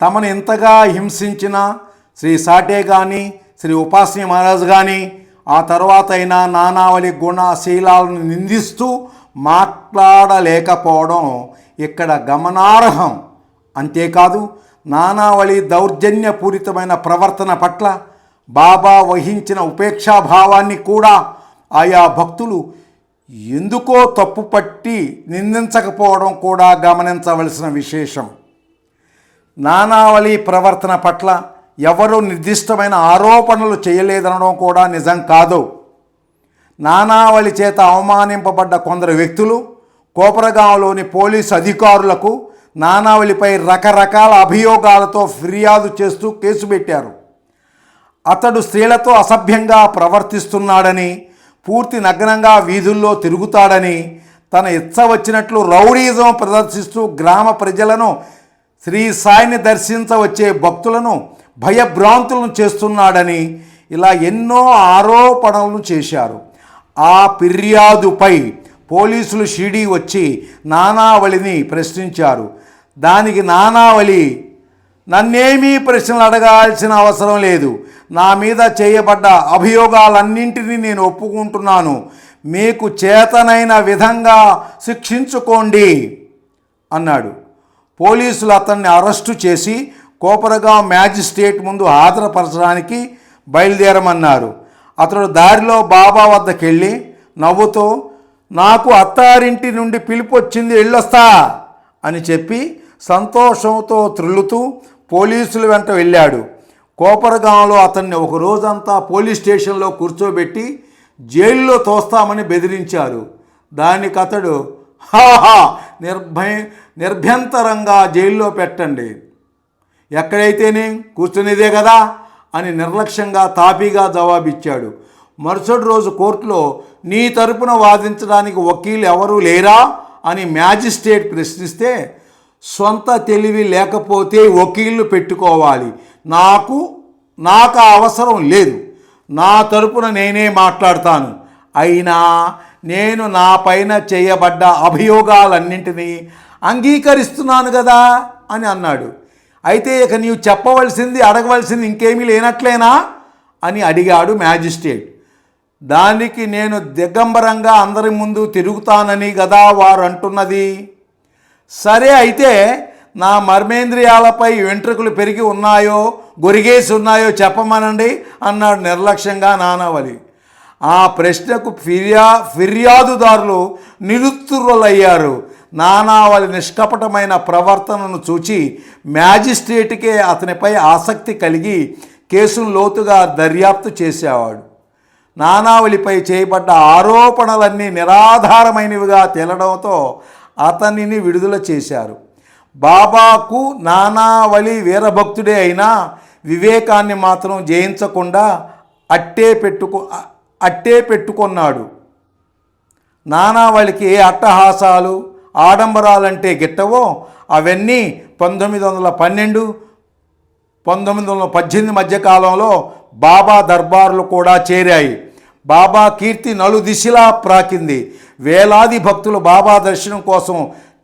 తమను ఎంతగా హింసించిన శ్రీ సాటే కానీ శ్రీ ఉపాసని మహారాజు కానీ ఆ తర్వాత అయినా నానావళి గుణశీలాలను నిందిస్తూ మాట్లాడలేకపోవడం ఇక్కడ గమనార్హం. అంతేకాదు నానావళి దౌర్జన్యపూరితమైన ప్రవర్తన పట్ల బాబా వహించిన ఉపేక్షాభావాన్ని కూడా ఆయా భక్తులు ఎందుకో తప్పుపట్టి నిందించకపోవడం కూడా గమనించవలసిన విశేషం. నానావళి ప్రవర్తన పట్ల ఎవరూ నిర్దిష్టమైన ఆరోపణలు చేయలేదనడం కూడా నిజం కాదు. నానావళి చేత అవమానింపబడ్డ కొందరు వ్యక్తులు కోపరగాంలోని పోలీసు అధికారులకు నానావళిపై రకరకాల అభియోగాలతో ఫిర్యాదు చేస్తూ కేసు పెట్టారు. అతడు స్త్రీలతో అసభ్యంగా ప్రవర్తిస్తున్నాడని పూర్తి నగ్నంగా వీధుల్లో తిరుగుతాడని తన ఇచ్చ వచ్చినట్లు రౌడీజం ప్రదర్శిస్తూ గ్రామ ప్రజలను శ్రీ సాయిని దర్శించవచ్చే భక్తులను భయభ్రాంతులను చేస్తున్నాడని ఇలా ఎన్నో ఆరోపణలు చేశారు. ఆ ఫిర్యాదుపై పోలీసులు షిడీ వచ్చి నానావళిని ప్రశ్నించారు. దానికి నానావళి నన్నేమీ ప్రశ్నలు అడగాల్సిన అవసరం లేదు. నా మీద చేయబడ్డ అభియోగాలన్నింటినీ నేను ఒప్పుకుంటున్నాను. మీకు చేతనైన విధంగా శిక్షించుకోండి అన్నాడు. పోలీసులు అతన్ని అరెస్టు చేసి కోపరగాం మ్యాజిస్ట్రేట్ ముందు హాజరుపరచడానికి బయలుదేరమన్నారు. అతడు దారిలో బాబా వద్దకు వెళ్ళి నవ్వుతూ నాకు అత్తారింటి నుండి పిలుపు వచ్చింది వెళ్ళొస్తా అని చెప్పి సంతోషంతో త్రిల్లుతూ పోలీసుల వెంట వెళ్ళాడు. కోపరగాంలో అతన్ని ఒక రోజంతా పోలీస్ స్టేషన్లో కూర్చోబెట్టి జైల్లో తోస్తామని బెదిరించారు. దానికి అతడు హా నిర్భయ నిర్భ్యంతరంగా జైల్లో పెట్టండి. ఎక్కడైతేనే కూర్చునేదే కదా అని నిర్లక్ష్యంగా తాపీగా జవాబిచ్చాడు. మరుసటి రోజు కోర్టులో నీ తరపున వాదించడానికి వకీలు ఎవరూ లేరా అని మ్యాజిస్ట్రేట్ ప్రశ్నిస్తే సొంత తెలివి లేకపోతే వకీళ్ళు పెట్టుకోవాలి. నాకు నాకు అవసరం లేదు. నా తరపున నేనే మాట్లాడతాను. అయినా నేను నా పైన చేయబడ్డ అభియోగాలన్నింటినీ అంగీకరిస్తున్నాను కదా అని అన్నాడు. అయితే ఇక నీవు చెప్పవలసింది అడగవలసింది ఇంకేమీ లేనట్లేనా అని అడిగాడు మ్యాజిస్ట్రేట్. దానికి నేను దిగంబరంగా అందరి ముందు తిరుగుతానని కదా వారు అంటున్నది సరే అయితే నా మర్మేంద్రియాలపై వెంట్రుకలు పెరిగి ఉన్నాయో గొరిగేసి ఉన్నాయో చెప్పమనండి అన్నాడు నిర్లక్ష్యంగా నానావలి ఆ ప్రశ్నకు ఫిర్యా ఫిర్యాదుదారులు నిరుత్తురులయ్యారు. నానావళి నిష్కపటమైన ప్రవర్తనను చూచి మ్యాజిస్ట్రేట్కే అతనిపై ఆసక్తి కలిగి కేసును లోతుగా దర్యాప్తు చేసేవాడు. నానావళిపై చేయబడ్డ ఆరోపణలన్నీ నిరాధారమైనవిగా తేలడంతో అతనిని విడుదల చేశారు. బాబాకు నానావళి వీరభక్తుడే అయినా వివేకాన్ని మాత్రం జయించకుండా అట్టే పెట్టుకు అట్టే పెట్టుకున్నాడు. నానావళికి ఏ అట్టహాసాలు ఆడంబరాలంటే గిట్టవో అవన్నీ పంతొమ్మిది వందల పన్నెండు పంతొమ్మిది వందల పద్దెనిమిది మధ్యకాలంలో బాబా దర్బార్లు కూడా చేరాయి. బాబా కీర్తి నలుదిశలా ప్రాకింది. వేలాది భక్తులు బాబా దర్శనం కోసం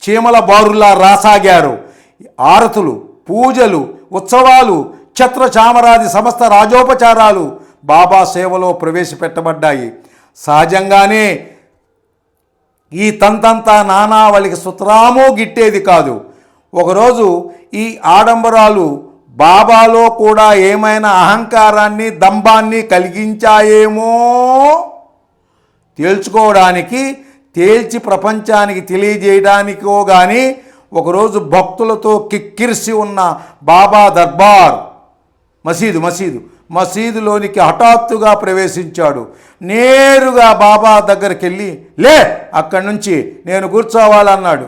చీమల బారులా రాసాగారు. ఆరతులు పూజలు ఉత్సవాలు ఛత్ర చామరాది సమస్త రాజోపచారాలు బాబా సేవలో ప్రవేశపెట్టబడ్డాయి. సహజంగానే ఈ తంతంతా నానావళికి సుతరామో గిట్టేది కాదు. ఒకరోజు ఈ ఆడంబరాలు బాబాలో కూడా ఏమైనా అహంకారాన్ని దంభాన్ని కలిగించాయేమో? తేల్చుకోవడానికి తేల్చి ప్రపంచానికి తెలియజేయడానికో కానీ ఒకరోజు భక్తులతో కిక్కిరిసి ఉన్న బాబా దర్బార్ మసీదు మసీదు. మసీదులోనికి హఠాత్తుగా ప్రవేశించాడు. నేరుగా బాబా దగ్గరికి వెళ్ళి లే అక్కడి నుంచి నేను కూర్చోవాలన్నాడు.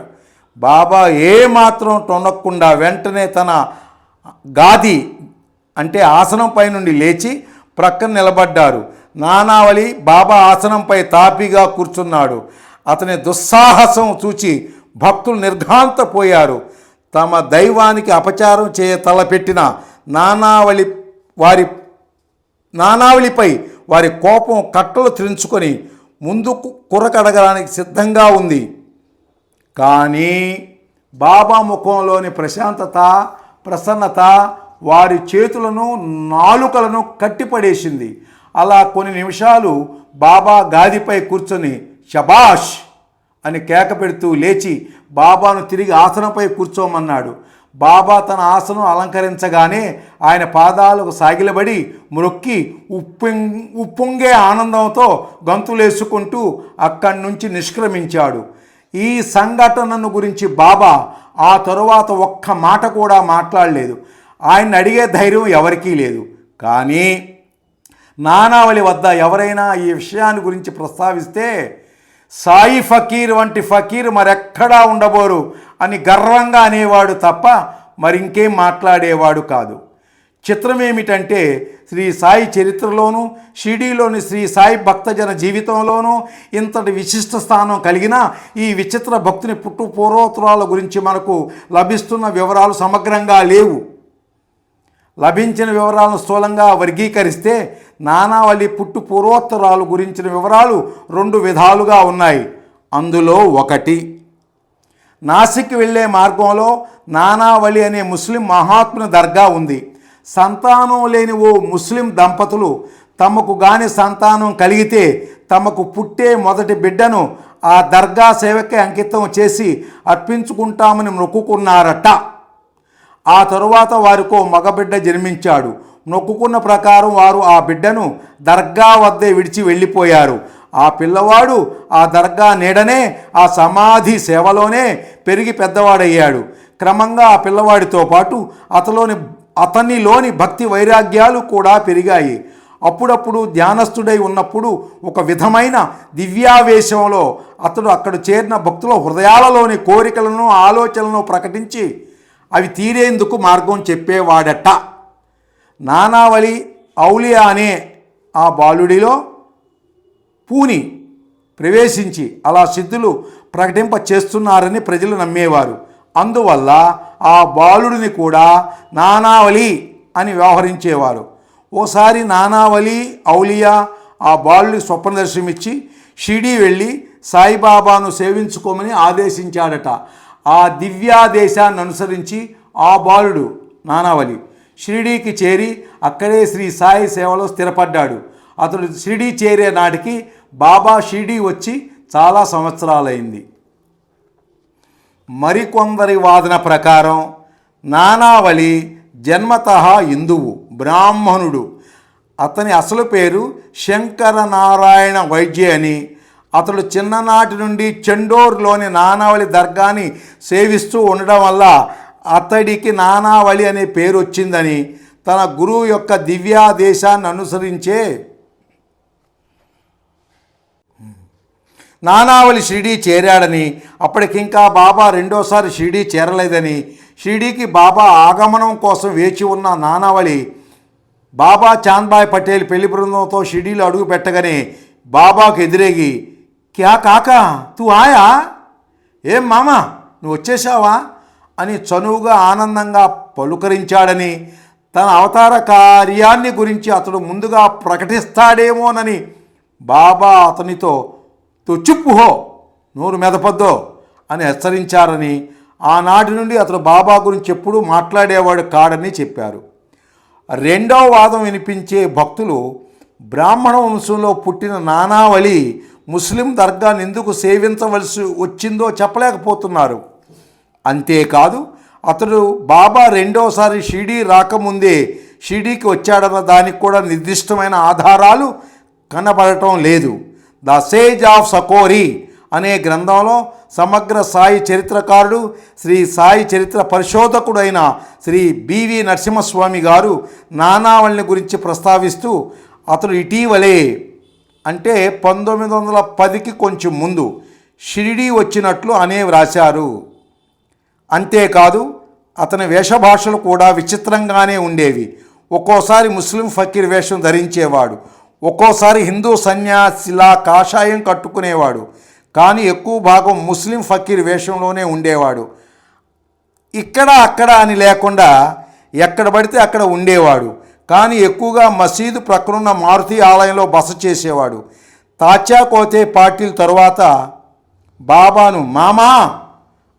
బాబా ఏమాత్రం టొనక్కుండా వెంటనే తన గాది అంటే ఆసనంపై నుండి లేచి ప్రక్కన నిలబడ్డారు నానావళి బాబా ఆసనంపై తాపిగా కూర్చున్నాడు. అతని దుస్సాహసం చూచి భక్తులు నిర్ఘాంతపోయారు. తమ దైవానికి అపచారం చేయ తలపెట్టిన నానావళి వారి నానావళిపై వారి కోపం కట్టలు త్రించుకొని ముందుకు కురకడగడానికి సిద్ధంగా ఉంది. కానీ బాబా ముఖంలోని ప్రశాంతత ప్రసన్నత వారి చేతులను నాలుకలను కట్టిపడేసింది. అలా కొన్ని నిమిషాలు బాబా గాదిపై కూర్చొని షబాష్ అని కేక పెడుతూ లేచి బాబాను తిరిగి ఆసనంపై కూర్చోమన్నాడు. బాబా తన ఆశను అలంకరించగానే ఆయన పాదాలకు సాగిలబడి మ్రొక్కి ఉప్పొం ఉప్పొంగే ఆనందంతో గంతులేసుకుంటూ అక్కడి నుంచి నిష్క్రమించాడు. ఈ సంఘటనను గురించి బాబా ఆ తరువాత ఒక్క మాట కూడా మాట్లాడలేదు. ఆయన అడిగే ధైర్యం ఎవరికీ లేదు. కానీ నానావళి వద్ద ఎవరైనా ఈ విషయాన్ని గురించి ప్రస్తావిస్తే సాయి ఫకీర్ వంటి ఫకీర్ మరెక్కడా ఉండబోరు అని గర్వంగా అనేవాడు తప్ప మరింకేం మాట్లాడేవాడు కాదు. చిత్రం ఏమిటంటే శ్రీ సాయి చరిత్రలోనూ షిడీలోని శ్రీ సాయి భక్తజన జీవితంలోనూ ఇంతటి విశిష్ట స్థానం కలిగిన ఈ విచిత్ర భక్తుని పుట్టు పూర్వోత్తరాల గురించి మనకు లభిస్తున్న వివరాలు సమగ్రంగా లేవు. లభించిన వివరాలను స్థూలంగా వర్గీకరిస్తే నానావళి పుట్టు పూర్వోత్తరాలు గురించిన వివరాలు రెండు విధాలుగా ఉన్నాయి. అందులో ఒకటి నాసిక్ వెళ్ళే మార్గంలో నానావళి అనే ముస్లిం మహాత్ముని దర్గా ఉంది. సంతానం లేని ఓ ముస్లిం దంపతులు తమకు గాని సంతానం కలిగితే తమకు పుట్టే మొదటి బిడ్డను ఆ దర్గా సేవకే అంకితం చేసి అర్పించుకుంటామని మొక్కుకున్నారట. ఆ తరువాత వారికో మగబిడ్డ జన్మించాడు. నొక్కుకున్న ప్రకారం వారు ఆ బిడ్డను దర్గా వద్దే విడిచి వెళ్ళిపోయారు. ఆ పిల్లవాడు ఆ దర్గా నీడనే ఆ సమాధి సేవలోనే పెరిగి పెద్దవాడయ్యాడు. క్రమంగా ఆ పిల్లవాడితో పాటు అతలోని అతనిలోని భక్తి వైరాగ్యాలు కూడా పెరిగాయి. అప్పుడప్పుడు ధ్యానస్థుడై ఉన్నప్పుడు ఒక విధమైన దివ్యావేశంలో అతడు అక్కడ చేరిన భక్తుల హృదయాలలోని కోరికలను ఆలోచనలను ప్రకటించి అవి తీరేందుకు మార్గం చెప్పేవాడట. నానావళి ఔలియా అనే ఆ బాలుడిలో పూని ప్రవేశించి అలా సిద్ధులు ప్రకటింప చేస్తున్నారని ప్రజలు నమ్మేవారు. అందువల్ల ఆ బాలుడిని కూడా నానావళి అని వ్యవహరించేవారు. ఓసారి నానావళి ఔలియా ఆ బాలుడి స్వప్న దర్శనమిచ్చి షిడీ వెళ్ళి సాయిబాబాను సేవించుకోమని ఆదేశించాడట. ఆ దివ్యాదేశాన్ని అనుసరించి ఆ బాలుడు నానావళి. షిరిడీకి చేరి అక్కడే శ్రీ సాయి సేవలో స్థిరపడ్డాడు. అతడు షిరిడీ చేరే నాటికి బాబా షిరిడీ వచ్చి చాలా సంవత్సరాలైంది. మరికొందరి వాదన ప్రకారం నానావళి జన్మత హిందువు బ్రాహ్మణుడు. అతని అసలు పేరు శంకర నారాయణ వైద్య అని. అతడు చిన్ననాటి నుండి చెండోర్లోని నానావళి దర్గాని సేవిస్తూ ఉండడం వల్ల అతడికి నానావళి అనే పేరు వచ్చిందని తన గురువు యొక్క దివ్యాదేశాన్ని అనుసరించే. నానావళి షిరిడీ చేరాడని అప్పటికింకా బాబా రెండోసారి షిరిడీ చేరలేదని షిరిడీకి బాబా ఆగమనం కోసం వేచి ఉన్న నానావళి బాబా చాంద్బాయ్ పటేల్ పెళ్ళి బృందంతో షిరిడీలో అడుగు పెట్టగానే బాబాకు ఎదురేగి క్యా కాకా? తూ ఆయా? ఏం మామ? నువ్వు వచ్చేసావా? అని చనువుగా ఆనందంగా పలుకరించాడని తన అవతార కార్యాన్ని గురించి అతడు ముందుగా ప్రకటిస్తాడేమోనని బాబా అతనితో తుచుప్పుహో నోరు మెదపద్దో అని హెచ్చరించారని ఆనాటి నుండి అతడు బాబా గురించి ఎప్పుడూ మాట్లాడేవాడు కాడని చెప్పారు. రెండవ వాదం వినిపించే భక్తులు బ్రాహ్మణ వంశంలో పుట్టిన నానావళి ముస్లిం దర్గాను ఎందుకు సేవించవలసి వచ్చిందో చెప్పలేకపోతున్నారు. అంతేకాదు అతడు బాబా రెండోసారి షిడీ రాకముందే షిడీకి వచ్చాడన్న దానికి కూడా నిర్దిష్టమైన ఆధారాలు కనబడటం లేదు. ద సేజ్ ఆఫ్ సకోరి అనే గ్రంథంలో సమగ్ర సాయి చరిత్రకారుడు శ్రీ సాయి చరిత్ర పరిశోధకుడైన శ్రీ బివి నరసింహస్వామి గారు నానావళిని గురించి ప్రస్తావిస్తూ అతడు ఇటీవలే అంటే పంతొమ్మిది వందల పదికి కొంచెం ముందు షిరిడీ వచ్చినట్లు అనే వ్రాశారు. అంతేకాదు అతని వేషభాషలు కూడా విచిత్రంగానే ఉండేవి. ఒక్కోసారి ముస్లిం ఫకీర్ వేషం ధరించేవాడు. ఒక్కోసారి హిందూ సన్యాసిలా కాషాయం కట్టుకునేవాడు. కానీ ఎక్కువ భాగం ముస్లిం ఫకీర్ వేషంలోనే ఉండేవాడు. ఇక్కడ అక్కడ అని లేకుండా ఎక్కడ పడితే అక్కడ ఉండేవాడు. కానీ ఎక్కువగా మసీదు ప్రక్కనున్న మారుతి ఆలయంలో బస చేసేవాడు. తాచా కోతే పాటిల్ తరువాత బాబాను మామా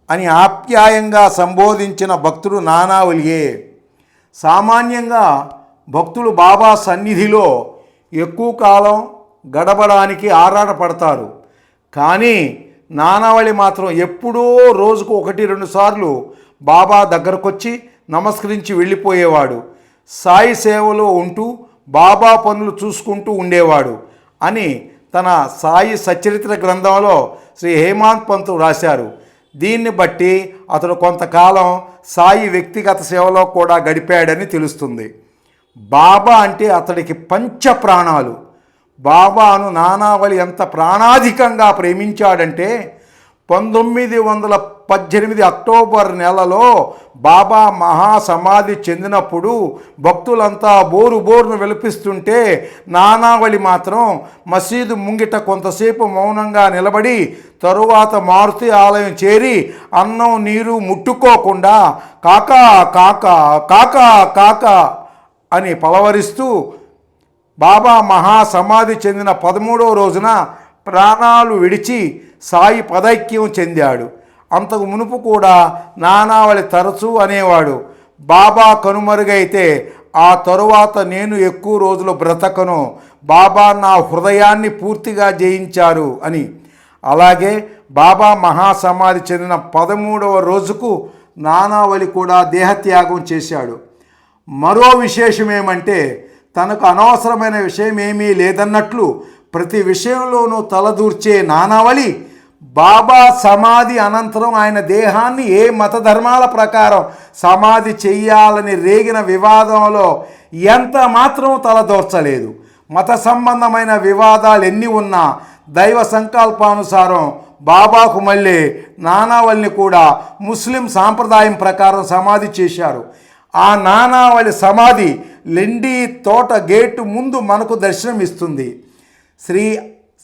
అని ఆప్యాయంగా సంబోధించిన భక్తుడు నానావలియే సామాన్యంగా భక్తులు బాబా సన్నిధిలో ఎక్కువ కాలం గడపడానికి ఆరాటపడతారు. కానీ నానావళి మాత్రం ఎప్పుడో రోజుకు ఒకటి రెండు సార్లు బాబా దగ్గరకొచ్చి నమస్కరించి వెళ్ళిపోయేవాడు. సాయి సేవలో ఉంటూ బాబా పనులు చూసుకుంటూ ఉండేవాడు అని తన సాయి సచరిత్ర గ్రంథంలో శ్రీ హేమాంత్ పంతు రాశారు. దీన్ని బట్టి అతడు కొంతకాలం సాయి వ్యక్తిగత సేవలో కూడా గడిపాడని తెలుస్తుంది. బాబా అంటే అతడికి పంచ ప్రాణాలు. బాబాను నానావళి ఎంత ప్రాణాధికంగా ప్రేమించాడంటే పంతొమ్మిది వందల పద్దెనిమిది అక్టోబర్ నెలలో బాబా మహాసమాధి చెందినప్పుడు భక్తులంతా బోరు బోరును విలపిస్తుంటే నానావళి మాత్రం మసీదు ముంగిట కొంతసేపు మౌనంగా నిలబడి తరువాత మారుతి ఆలయం చేరి అన్నం నీరు ముట్టుకోకుండా కాకా కాకా కాకా కాకా అని పలవరిస్తూ బాబా మహాసమాధి చెందిన పదమూడవ రోజున ప్రాణాలు విడిచి సాయి పదైక్యం చెందాడు. అంతకు మునుపు కూడా నానావళి తరచూ అనేవాడు. బాబా కనుమరుగైతే ఆ తరువాత నేను ఎక్కువ రోజులు బ్రతకను. బాబా నా హృదయాన్ని పూర్తిగా జయించారు అని. అలాగే బాబా మహాసమాధి చెందిన పదమూడవ రోజుకు నానావళి కూడా దేహత్యాగం చేశాడు. మరో విశేషం ఏమంటే తనకు అనవసరమైన విషయం ఏమీ లేదన్నట్లు ప్రతి విషయంలోనూ తలదూర్చే నానావళి బాబా సమాధి అనంతరం ఆయన దేహాన్ని ఏ మత ధర్మాల ప్రకారం సమాధి చెయ్యాలని రేగిన వివాదంలో ఎంత మాత్రం తలదూర్చలేదు. మత సంబంధమైన వివాదాలు ఎన్ని ఉన్నా దైవ సంకల్పానుసారం బాబాకు మళ్ళీ నానావళిని కూడా ముస్లిం సాంప్రదాయం ప్రకారం సమాధి చేశారు. ఆ నానావళి సమాధి లెండి తోట గేటు ముందు మనకు దర్శనమిస్తుంది. శ్రీ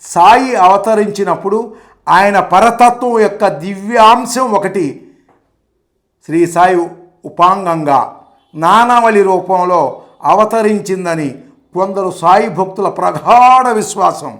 సాయి అవతరించినప్పుడు ఆయన పరతత్వం యొక్క దివ్యాంశం ఒకటి. శ్రీ సాయి ఉపాంగంగా నానావళి రూపంలో అవతరించిందని కొందరు సాయి భక్తుల ప్రగాఢ విశ్వాసం.